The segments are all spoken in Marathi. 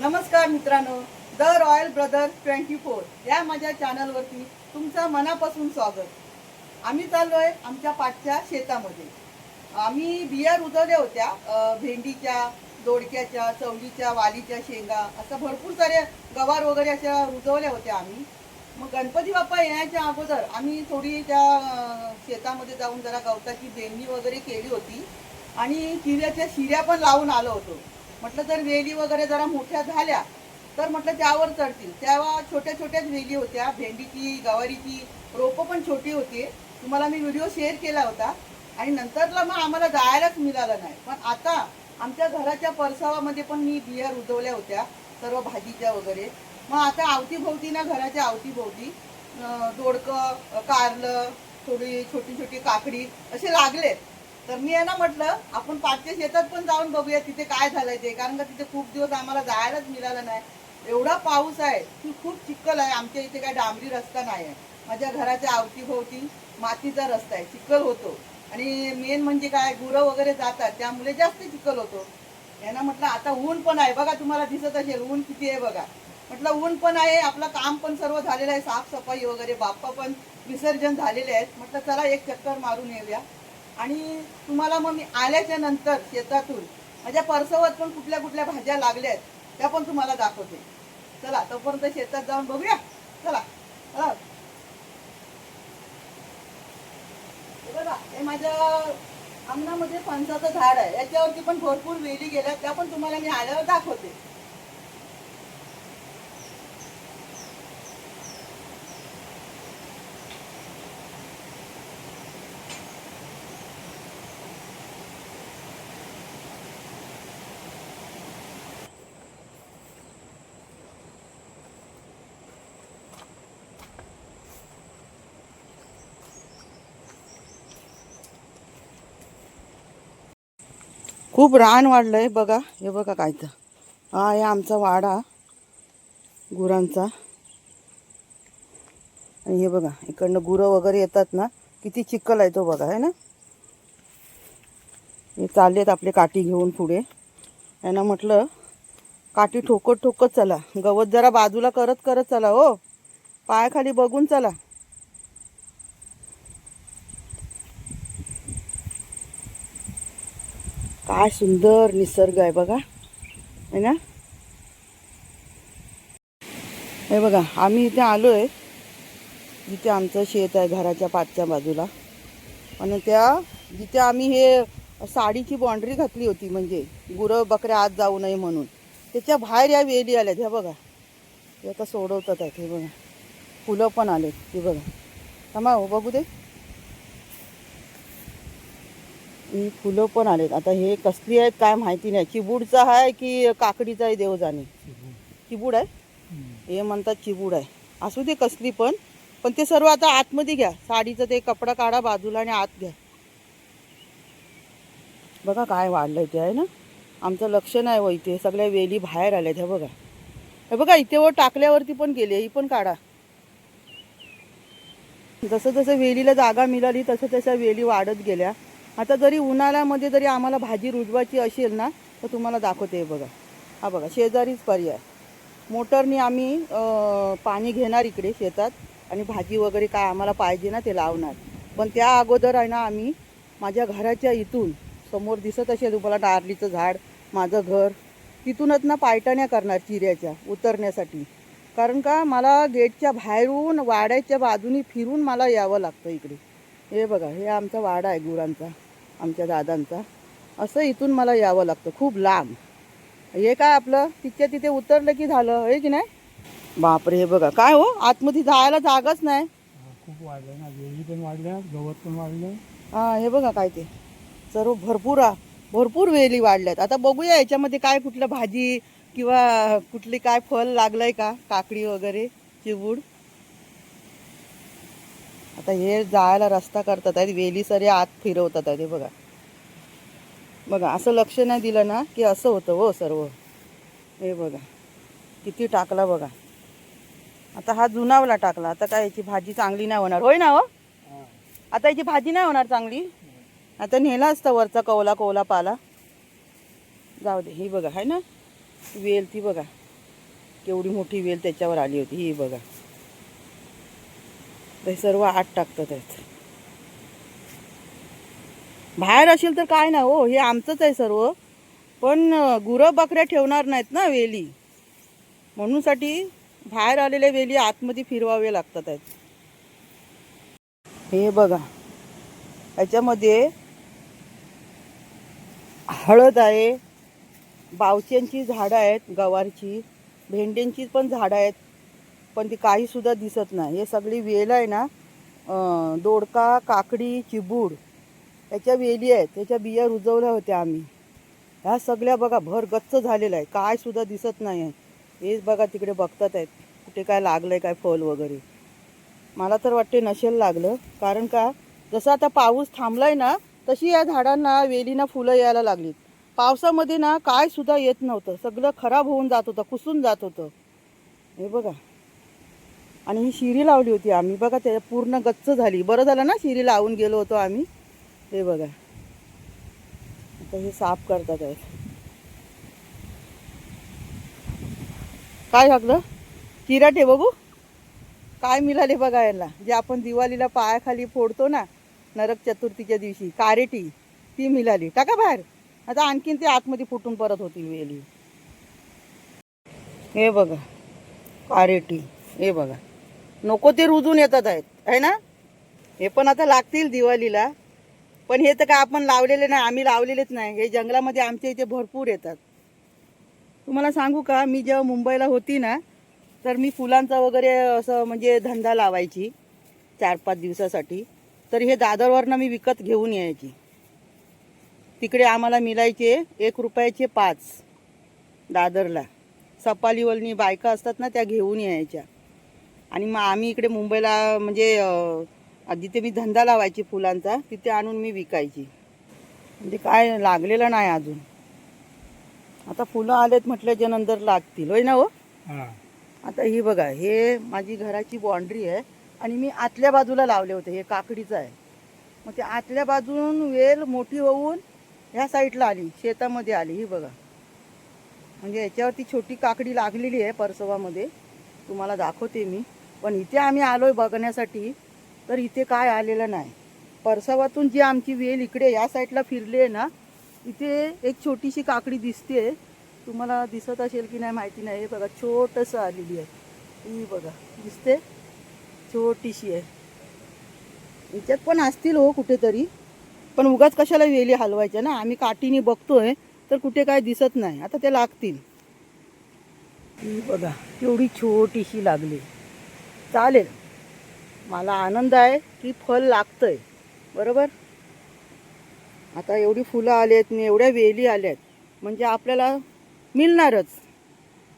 नमस्कार मित्रांनो the royal brothers twenty four या माझ्या चॅनलवरती तुमचं मनापासून स्वागत. आम्ही चाललोय आमच्या पाठच्या शेतामध्ये. आम्ही बिया रुजवल्या होत्या भेंडीच्या दोडक्याच्या चवलीच्या वालीच्या शेंगा असं भरपूर साऱ्या गवार वगैरे अशा रुजवल्या होत्या आम्ही. मग गणपती बाप्पा येण्याच्या अगोदर आम्ही थोडी त्या शेतामध्ये जाऊन जरा गवताची बेंडी वगैरे केली होती. आणि किव्याच्या शिऱ्या पण लावून आलो होतो. म्हटलं जर वेली वगैरे जरा मोठ्या झाल्या तर म्हटलं त्यावर चढतील. तेव्हा छोट्या छोट्याच वेली होत्या भेंडीची गवारीची रोपं पण छोटी होती. तुम्हाला मी व्हिडिओ शेअर केला होता. आणि नंतरला मग आम्हाला जायलाच मिळालं नाही. पण आता आमच्या घराच्या परसावामध्ये पण मी बिया रुजवल्या होत्या सर्व भाजीच्या वगैरे. मग आता अवतीभोवती ना घराच्या अवतीभोवती दोडकं कारलं थोडी छोटी छोटी काकडी असे लागलेत. तर मी आहे ना म्हटलं आपण पाचच्या शेतात पण जाऊन बघूया तिथे काय झालंय ते. कारण का तिथे खूप दिवस आम्हाला जायलाच मिळालं नाही. एवढा पाऊस आहे की खूप चिखल आहे. आमच्या इथे काय डांबरी रस्ता नाही आहे माझ्या घराच्या अवतीभोवती मातीचा रस्ता आहे. चिखल होतो. आणि मेन म्हणजे काय गुरं वगैरे जातात. त्यामुळे जास्त चिखल होतो. यांना म्हटलं आता ऊन पण आहे. बघा तुम्हाला दिसत असेल ऊन किती आहे बघा. म्हटलं ऊन पण आहे. आपलं काम पण सर्व झालेलं आहे. साफसफाई वगैरे बाप्पा पण विसर्जन झालेले आहेत. म्हटलं चला एक चक्कर मारून येऊया. आणि तुम्हाला मग मी आल्याच्यानंतर शेतातून माझ्या परसवत पण कुठल्या कुठल्या भाज्या लागल्या आहेत त्या पण तुम्हाला दाखवते. चला तोपर्यंत शेतात जाऊन बघूया. चला. चला हे बघा हे माझ्या अंगणामध्ये फणसाचं झाड आहे. याच्यावरती पण भरपूर वेली गेल्या त्या पण तुम्हाला मी आल्यावर दाखवते. खूप रान वाढलंय बघा. हे बघा काय तर. हा हे आमचा वाडा. गुरांचा. आणि हे बघा इकडनं गुरं वगैरे येतात ना किती चिखल आहे तो बघा आहे ना? हे चाललेत आपले काठी घेऊन पुढे. यांना म्हटलं काठी ठोकत ठोकत चला. गवत जरा बाजूला करत करत चला हो. पायाखाली बघून चला. काय सुंदर निसर्ग आहे बघा. है ना? हे बघा आम्ही इथे आलो आहे जिथे आमचं शेत आहे घराच्या पाचच्या बाजूला. आणि त्या जिथे आम्ही हे साडीची बाँड्री घातली होती म्हणजे गुरं बकऱ्या आत जाऊ नये म्हणून. त्याच्या बाहेर या वेली आल्यात ह्या बघा. हे आता सोडवतात आहेत हे बघा. फुलं पण आलेत हे बघा. थांबा हो बघू दे. ही फुलं पण आलेत. आता हे कसली आहेत काय माहिती नाही. चिबूडचा आहे की काकडीचा आहे देव जाणे चिबूड आहे? हे म्हणतात चिबूड आहे. असू दे कसली पण. पण ते सर्व आता आतमध्ये घ्या. साडीचं ते कपडा काढा बाजूला आणि आत घ्या. बघा काय वाढलंय ते आहे ना. आमचं लक्ष नाही व इथे. सगळ्या वेली बाहेर आल्यात. ह्या बघा. हे बघा इथे वर टाकल्यावरती पण गेली ही पण काढा. जसं जसं वेलीला जागा मिळाली तसं तशा वेली वाढत गेल्या. आता जरी उन्हाळ्यामध्ये जरी आम्हाला भाजी रुजवायची असेल ना तर तुम्हाला दाखवते हे बघा. हा बघा शेजारीच पर्याय. मोटरनी आम्ही पाणी घेणार इकडे शेतात आणि भाजी वगैरे काय आम्हाला पाहिजे ना ते लावणार. पण त्या अगोदर आहे ना आम्ही माझ्या घराच्या इथून समोर दिसत असेल तुम्हाला नारलीचं झाड माझं घर तिथूनच ना पायटण्या करणार चिऱ्याच्या उतरण्यासाठी. कारण का मला गेटच्या बाहेरून वाड्याच्या बाजूनी फिरून मला यावं लागतं इकडे. हे बघा हे आमचा वाडा आहे गुरांचा. आमच्या दादांचा. असं इथून मला यावं लागतं खूप लांब. हे काय आपलं? तिथच्या तिथे उतरलं की झालं हे की नाही? बापरे हे बघा. काय हो? आतमध्ये जायला जागाच नाही. खूप वाढलं ना. वेली पण वाढल्या गवत पण वाढलं हा हे बघा काय ते. सर्व भरपूर भरपूर वेली वाढल्यात. आता बघूया याच्यामध्ये काय कुठलं भाजी किंवा कुठली काय फळ लागलंय का? काकडी वगैरे चिबूड आता हे जायला रस्ता करतात आहेत वेली सरे आत फिरवतात आहेत हे बघा. बघा असं लक्ष नाही दिलं ना की असं होतं हो सर्व. हे बघा किती टाकला बघा. आता हा जुनावला टाकला आता काय याची भाजी चांगली नाही होणार. होय ना हो? हा. आता याची भाजी नाही होणार चांगली? आता नेला असता वरचा कवला कवला पाला. जाऊ दे ही बघा आहे ना? वेल ती बघा. केवढी मोठी वेल त्याच्यावर आली होती ही बघा. ते सर्व आत टाकतात आहेत बाहेर असेल तर काय ना हो हे आमचंच आहे सर्व. पण गुरं बकऱ्या ठेवणार नाहीत ना वेली. म्हणून साठी बाहेर आलेल्या वेली आतमध्ये फिरवावे लागतात आहेत. हे बघा. याच्यामध्ये हळद आहे बावच्यांची झाडं आहेत गवारची भेंड्यांची पण झाडं आहेत. पण ती काहीसुद्धा दिसत नाही. हे सगळी वेल आहे ना दोडका काकडी चिबूड याच्या वेली आहेत. त्याच्या बिया रुजवल्या होत्या आम्ही. ह्या सगळ्या बघा भर गच्च झालेलं आहे. काय सुद्धा दिसत नाही आहे. हेच बघा तिकडे बघतात आहेत. कुठे काय लागलं आहे काय फल वगैरे. मला तर वाटते नसेल लागलं. कारण का जसं आता पाऊस थांबलाय ना तशी या झाडांना वेलीना फुलं यायला लागलीत. पावसामध्ये ना काय सुद्धा येत नव्हतं. सगळं खराब होऊन जात होतं कुसून जात होतं. हे बघा. आणि ही शिरी लावली होती आम्ही. बघा त्या पूर्ण गच्च झाली. बरं झालं ना शिरी लावून गेलो होतो आम्ही. हे बघा. आता हे साफ करतात आहेत. काय टाकलं किराटे बघू काय मिळाले बघा यांना जे आपण दिवाळीला पायाखाली फोडतो ना नरक चतुर्थीच्या दिवशी कारेटी ती मिळाली. टाका बाहेर. आता आणखीन ते आतमध्ये फुटून परत होतील वेली. हे बघा. कारेटी. हे बघा. नको ते रुजून येतात आहेत. आहे ना? हे पण आता लागतील दिवाळीला. पण हे तर काय आपण लावलेले नाही आम्ही लावलेलेच नाही. हे जंगलामध्ये आमच्या इथे भरपूर येतात. तुम्हाला सांगू का मी जेव्हा मुंबईला होती ना तर मी फुलांचा वगैरे असं म्हणजे धंदा लावायची चार पाच दिवसासाठी. तर हे दादरवरनं मी विकत घेऊन यायची. तिकडे आम्हाला मिळायचे एक रुपयाचे पाच दादरला. सपालीवलनी बायका असतात ना त्या घेऊन यायच्या. आणि मग आम्ही इकडे मुंबईला म्हणजे जिथे मी धंदा लावायची फुलांचा तिथे आणून मी विकायची. म्हणजे काय लागलेलं नाही अजून. आता फुलं आलेत म्हटल्याच्या नंतर लागतील. होय ना हो? हा. आता ही बघा हे माझी घराची बाउंड्री आहे आणि मी आतल्या बाजूला लावले होते हे काकडीचं आहे. मग ते आतल्या बाजून वेल मोठी होऊन ह्या साईडला आली शेतामध्ये आली ही बघा. म्हणजे याच्यावरती छोटी काकडी लागलेली आहे परसवामध्ये तुम्हाला दाखवते मी. पण इथे आम्ही आलोय बघण्यासाठी तर इथे काय आलेलं नाही. परसवातून जी आमची वेल इकडे या साईडला फिरली आहे ना इथे एक छोटीशी काकडी दिसते तुम्हाला दिसत असेल की नाही माहिती नाही हे बघा छोटंसं आलेली आहे. ही बघा दिसते? छोटीशी आहे. याच्यात पण असतील हो कुठेतरी पण उगाच कशाला वेली हलवायच्या ना? आम्ही काठीने बघतोय तर कुठे काय दिसत नाही. आता ते लागतील. ही बघा एवढी छोटीशी लागली. चालेल. मला आनंद आहे की फल आहे बरोबर? आता एवढी फुलं आलेत आणि एवढ्या वेली आल्या आहेत म्हणजे आपल्याला मिळणारच.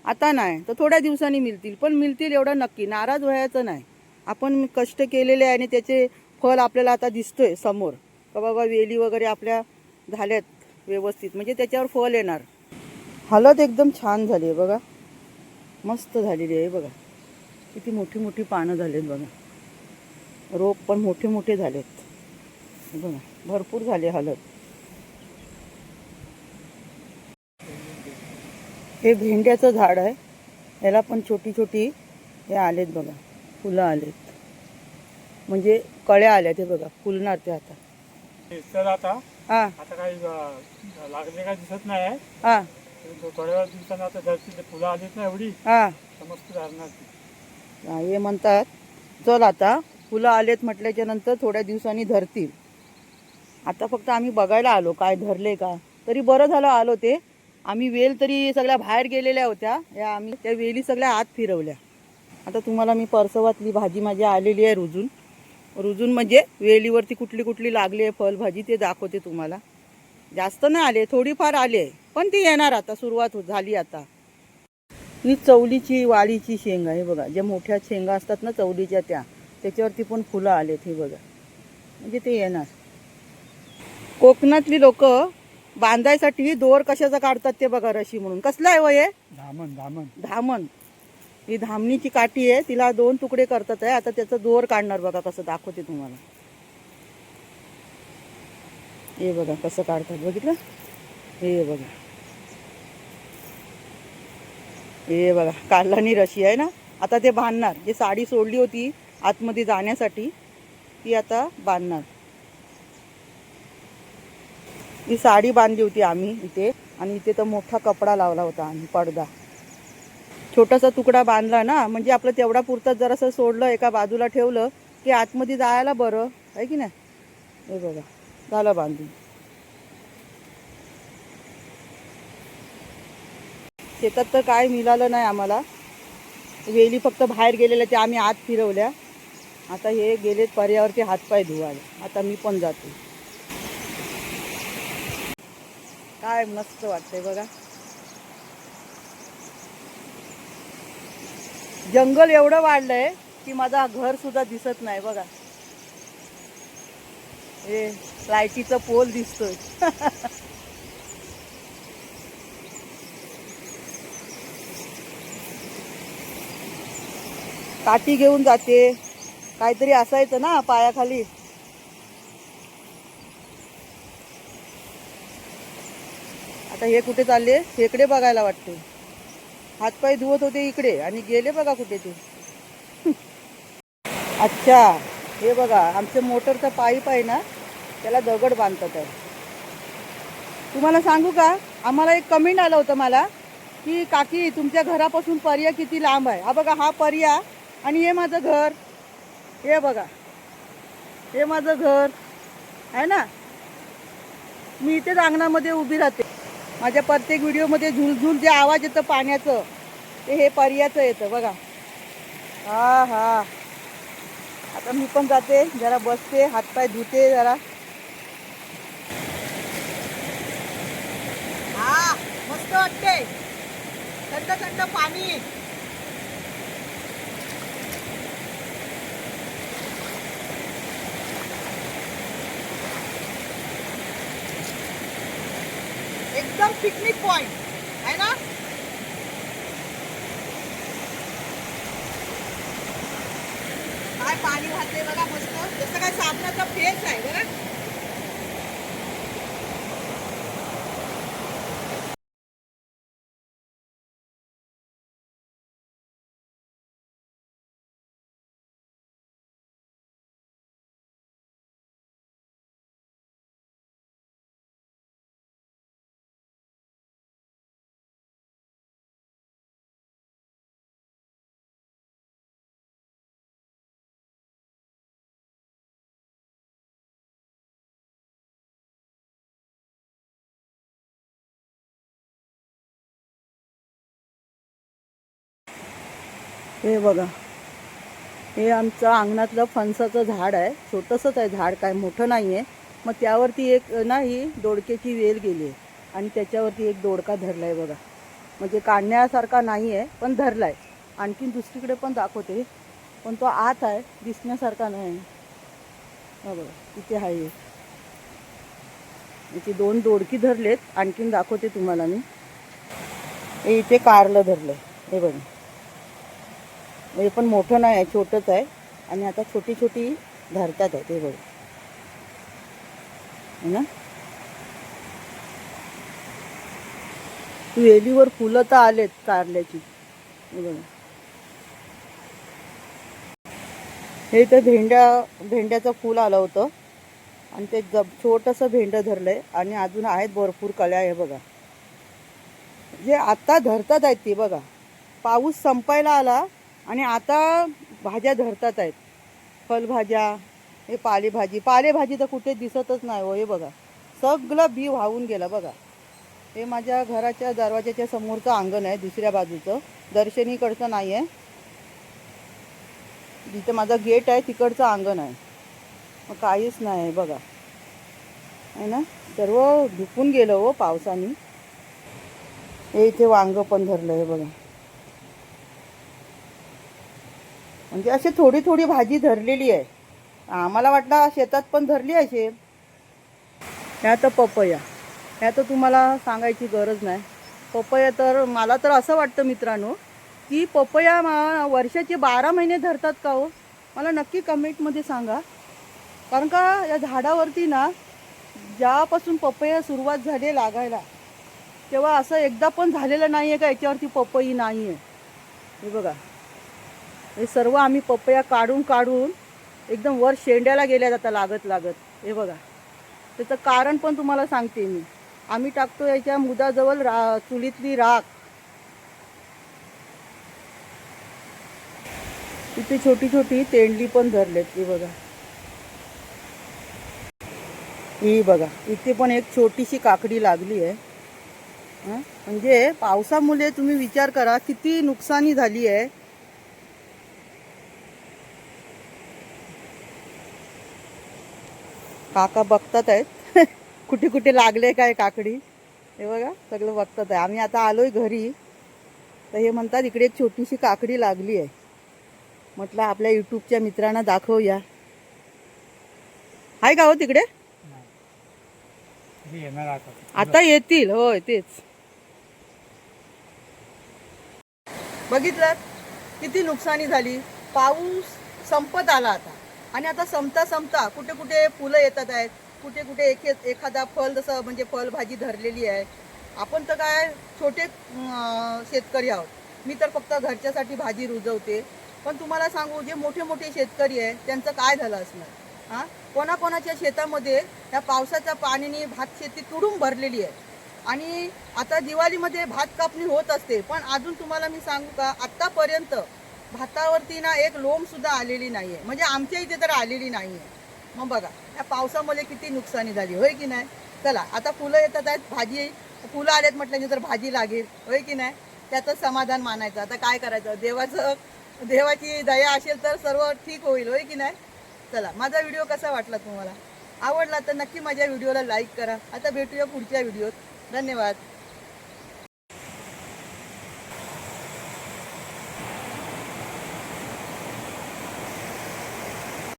आता नाही तर थोड्या दिवसांनी मिळतील पण मिळतील एवढं नक्की. नाराज व्हायचं नाही. आपण कष्ट केलेले आहे आणि त्याचे फल आपल्याला आता दिसतोय समोर. का बाबा वेली वगैरे आपल्या झाल्यात व्यवस्थित म्हणजे त्याच्यावर फल येणार. हलत एकदम छान झाली आहे बघा. मस्त झालेली आहे बघा. किती मोठी मोठी पानं झालेत बघा. रोप पण मोठे मोठे झालेत. बघा भरपूर झाले हलत. हे भेंड्याचं झाड आहे. याला पण छोटी छोटी हे आलेत बघा फुलं आलेत. म्हणजे कळ्या आल्या ते बघा फुलणार ते आता. तर आता हां. आता काही अं, लागले काय दिसत नाही आहे हां. थोड्या वेळ दिवसांनी आता धरती फुलं आलीत ना एवढी हां. तर मस्त ती. हे म्हणतात चल आता फुलं आलेत म्हटल्याच्या नंतर थोड्या दिवसांनी धरतील. आता फक्त आम्ही बघायला आलो काय धरले का? तरी बरं झालं आलो ते. आम्ही वेल तरी सगळ्या बाहेर गेलेल्या होत्या. या आम्ही त्या वेली सगळ्या आत फिरवल्या. आता तुम्हाला मी परसवातली भाजी माझी आलेली आहे रुजून. रुजून म्हणजे वेलीवरती कुठली कुठली लागली आहे फळभाजी ते दाखवते तुम्हाला. जास्त नाही आले थोडीफार आले. पण ती येणार आता सुरुवात झाली आता. ही चवलीची वाळीची शेंग आहे बघा. ज्या मोठ्या शेंगा असतात ना चवलीच्या त्या त्याच्यावरती पण फुलं आलेत हे बघा. म्हणजे ते येणार. कोकणातली लोक बांधायसाठी दोर कशाचा काढतात ते बघा रशी म्हणून. कसलं आहे वय धामण धामण. धामण. ही धामणीची काठी आहे तिला दोन तुकडे करतात आहे. आता त्याचं दोर काढणार बघा कसं दाखवते तुम्हाला. हे बघा कसं काढतात. बघितलं? हे बघा. हे बघा काढलानी रशी आहे ना? आता ते बांधणार. जे साडी सोडली होती आतमध्ये जाण्यासाठी ती आता बांधणार. ही साडी बांधली होती आम्ही इथे आणि इथे तर मोठा कपडा लावला होता आम्ही पडदा. छोटासा तुकडा बांधला ना म्हणजे आपलं तेवढा पुरतं जरासं सोडलं एका बाजूला ठेवलं की आतमध्ये जायला बरं. आहे की नाही? हे बघा झालं बांधून. शेतात तर काय मिळालं नाही आम्हाला. वेली फक्त बाहेर गेलेल्या त्या आम्ही आत फिरवल्या. आता हे गेलेत पर्यावरती हातपाय धुवायला. आता मी पण जातो. काय मस्त वाटतंय बघा. जंगल एवढं वाढलंय की माझा घर सुद्धा दिसत नाही बघा. हे लाईटीचं पोल दिसतोय. काठी घेऊन जाते. काहीतरी असायचं ना पायाखाली. आता हे कुठे चालले? हेकडे बघायला वाटते. हातपाय धुवत होते इकडे आणि गेले बघा कुठे ते. अच्छा हे बघा आमचं मोटरचा पाईप आहे ना त्याला दगड बांधतात. आहे तुम्हाला सांगू का? आम्हाला एक कमेंट आलं होतं मला की काकी तुमच्या घरापासून पर्या किती लांब आहे? हा बघा हा पर्या आणि हे माझं घर. हे बघा. हे माझं घर. आहे ना? मी इथेच अंगणामध्ये उभी राहते. माझ्या प्रत्येक व्हिडिओमध्ये झुलझुल जे आवाज येतं पाण्याचं ते हे पर्याचं येतं. बघा. हा हा आता मी पण जाते. जरा बसते. हातपाय धुते जरा. हा मस्त वाटते थंड थंड पाणी. एकदम पिकनिक पॉइंट आहे ना? काय पाणी वाहते बघा मस्त. जसं काय साबणाचा फेस आहे बरं? हे बघा. हे आमचं अंगणातलं फणसाचं झाड आहे. छोटंसंच आहे झाड काय मोठं नाही आहे मग त्यावरती एक नाही दोडक्याची वेल गेली आहे. आणि त्याच्यावरती एक दोडका धरला आहे बघा. म्हणजे काढण्यासारखा नाही आहे पण धरला आहे आणखीन दुसरीकडे पण दाखवते. पण तो आत आहे दिसण्यासारखा नाही. हा बघा तिथे आहे इथे दोन दोडकी धरलेत. आणखीन दाखवते तुम्हाला मी. हे इथे कारलं धरलं आहे हे बघा. हे पण मोठं नाही आहे छोटंच आहे. आणि आता छोटी छोटी धरतात आहे ते बघ. है ना? वेलीवर फुलं तर आलेत कारल्याची. हे तर भेंड्या भेंड्याचं फूल आलं होतं. आणि ते जब छोटंसं भेंडं धरलंय. आणि अजून आहेत भरपूर कळ्या आहे बघा. जे आता धरतात आहेत ते बघा. पाऊस संपायला आला आणि आता भाज्या धरतात आहेत. फलभाज्या हे पालेभाजी. पालेभाजी तर कुठे दिसतच नाही हो हे बघा. सगळं बी वाहून गेलं बघा. हे माझ्या घराच्या दरवाजाच्या समोरचं अंगण आहे दुसऱ्या बाजूचं. दर्शनीकडचं नाही आहे जिथं माझा गेट आहे तिकडचं अंगण आहे. मग काहीच नाही आहे बघा. आहे ना? सर्व धुकून गेलं हो पावसाने. हे इथे वांगं पण धरलं आहे बघा. म्हणजे अशी थोडी थोडी भाजी धरलेली आहे. आम्हाला वाटलं शेतात पण धरली आहे शेप ह्या तर पपया. ह्या तर तुम्हाला सांगायची गरज नाही. पपया तर मला तर असं वाटतं मित्रांनो की पपया मा वर्षाचे बारा महिने धरतात का हो? मला नक्की कमेंटमध्ये सांगा. कारण का या झाडावरती ना ज्यापासून पपया सुरुवात झाली लागायला तेव्हा असं एकदा पण झालेलं नाही आहे का याच्यावरती पपई नाही आहे हे बघा. हे सर्व आम्ही पपया काढून काढून एकदम वर शेंड्याला गेल्या जाता लागत लागत. हे बघा. त्याचं कारण पण तुम्हाला सांगते मी. आम्ही टाकतो याच्या मुदाजवळ रा चुलीतली राख. इथे छोटी छोटी तेंडली पण धरलेत. ही बघा. ही बघा. इथे पण एक छोटीशी काकडी लागली आहे. म्हणजे पावसामुळे तुम्ही विचार करा किती नुकसानी झाली आहे. काका बघतात आहेत. कुठे कुठे लागले काय काकडी? हे बघा सगळं बघतात आहे. आम्ही आता आलोय घरी. तर हे म्हणतात इकडे एक छोटीशी काकडी लागली आहे. म्हटलं आपल्या युट्यूबच्या मित्रांना दाखवूया. आहे का हो तिकडे? हे आता. आता येतील होय तेच. बघितलं? किती नुकसानी झाली. पाऊस संपत आला आता. आणि आता संपता संपता कुठे कुठे फुलं येतात आहेत. कुठे कुठे एक एखादा फळ जसं म्हणजे फळभाजी धरलेली आहे. आपण तर काय छोटे शेतकरी आहोत. मी तर फक्त घरच्यासाठी भाजी रुजवते. पण तुम्हाला सांगू जे मोठे मोठे शेतकरी आहे त्यांचं काय झालं असणार? हां? कोणाकोणाच्या शेतामध्ये या पावसाच्या पाण्याने भात शेती तुडून भरलेली आहे. आणि आता दिवाळीमध्ये भात कापणी होत असते. पण अजून तुम्हाला मी सांगू का आत्तापर्यंत भातावरती ना एक लोम सुद्धा आलेली नाही आहे म्हणजे आमच्या इथे तर आलेली नाही आहे मग बघा या पावसामुळे किती नुकसानी झाली होय की नाही? चला आता फुलं येतात आहेत भाजी फुलं आलेत म्हटल्यानंतर भाजी लागेल होय की नाही? त्याचं समाधान मानायचं. आता काय करायचं? देवाचं देवाची दया असेल तर सर्व ठीक होईल होय की नाही? चला माझा व्हिडिओ कसा वाटला तुम्हाला? आवडला तर नक्की माझ्या व्हिडिओला लाईक करा. आता भेटूया पुढच्या व्हिडिओत. धन्यवाद.